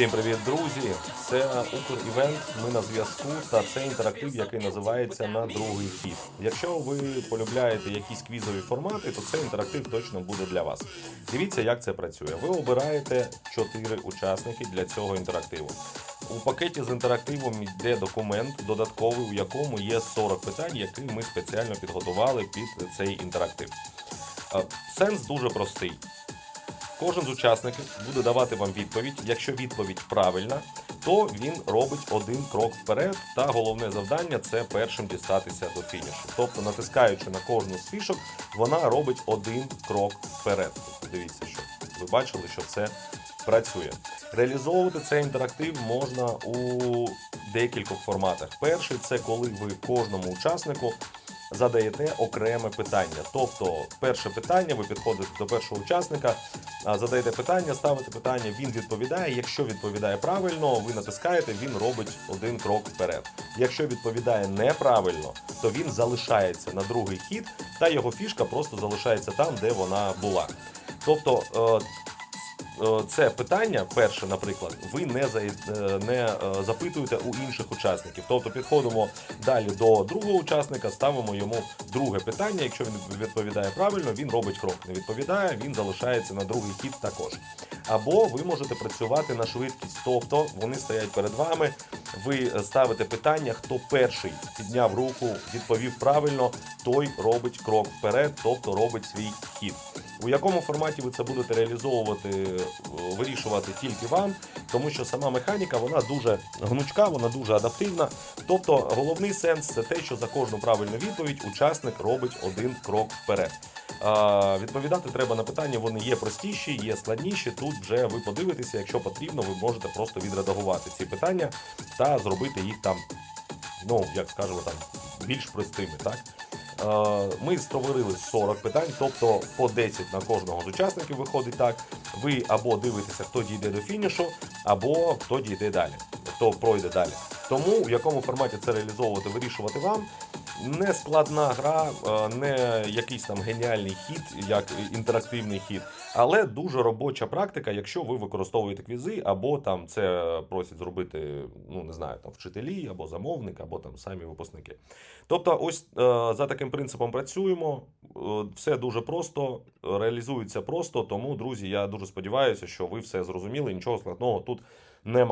Всім привіт, друзі! Це Укр Івент. Ми на зв'язку та це інтерактив, який називається на другий хід. Якщо ви полюбляєте якісь квізові формати, то цей інтерактив точно буде для вас. Дивіться, як це працює. Ви обираєте чотири учасники для цього інтерактиву. У пакеті з інтерактивом йде документ додатковий, у якому є 40 питань, які ми спеціально підготували під цей інтерактив. Е, Сенс дуже простий. Кожен з учасників буде давати вам відповідь. Якщо відповідь правильна, то він робить один крок вперед. Та головне завдання це першим дістатися до фінішу. Тобто, натискаючи на кожну з фішок, вона робить один крок вперед. Дивіться, що ви бачили, що це працює. Реалізовувати цей інтерактив можна у декількох форматах. Перший це коли ви кожному учаснику задаєте окреме питання. Тобто, перше питання, ви підходите до першого учасника, задаєте питання, ставите питання, він відповідає. Якщо відповідає правильно, ви натискаєте, він робить один крок вперед. Якщо відповідає неправильно, то він залишається на другий хід, та його фішка просто залишається там, де вона була. Тобто. Е, Це питання, перше, наприклад, ви не, за, е, не е, запитуєте у інших учасників. Тобто підходимо далі до другого учасника, ставимо йому друге питання. Якщо він відповідає правильно, він робить крок. Не відповідає, він залишається на другий хід також. Або ви можете працювати на швидкість, тобто вони стоять перед вами. Ви ставите питання, хто перший підняв руку, відповів правильно, той робить крок вперед, тобто робить свій хід. У якому форматі ви це будете реалізовувати, е, вирішувати тільки вам, тому що сама механіка вона дуже гнучка, вона дуже адаптивна. Тобто головний сенс це те, що за кожну правильну відповідь учасник робить один крок вперед. Відповідати треба на питання, вони є простіші, є складніші. Тут вже ви подивитеся, якщо потрібно, ви можете просто відредагувати ці питання та зробити їх там, ну як скажемо, там більш простими. Так? Е, Ми створили 40 питань, тобто по 10 на кожного з учасників виходить так. Ви або дивитеся, хто дійде до фінішу, або хто дійде далі, хто пройде далі. Тому в якому форматі це реалізовувати, вирішувати вам. Не складна гра, е, не якийсь там геніальний хід, як інтерактивний хід, але дуже робоча практика, якщо ви використовуєте квізи, або там це просять зробити, ну не знаю, там вчителі, або замовник, або там самі випускники. Тобто, ось е, за таким принципом працюємо. Е, Все дуже просто, реалізується просто. Тому, друзі, я дуже сподіваюся, що ви все зрозуміли. Нічого складного тут нема.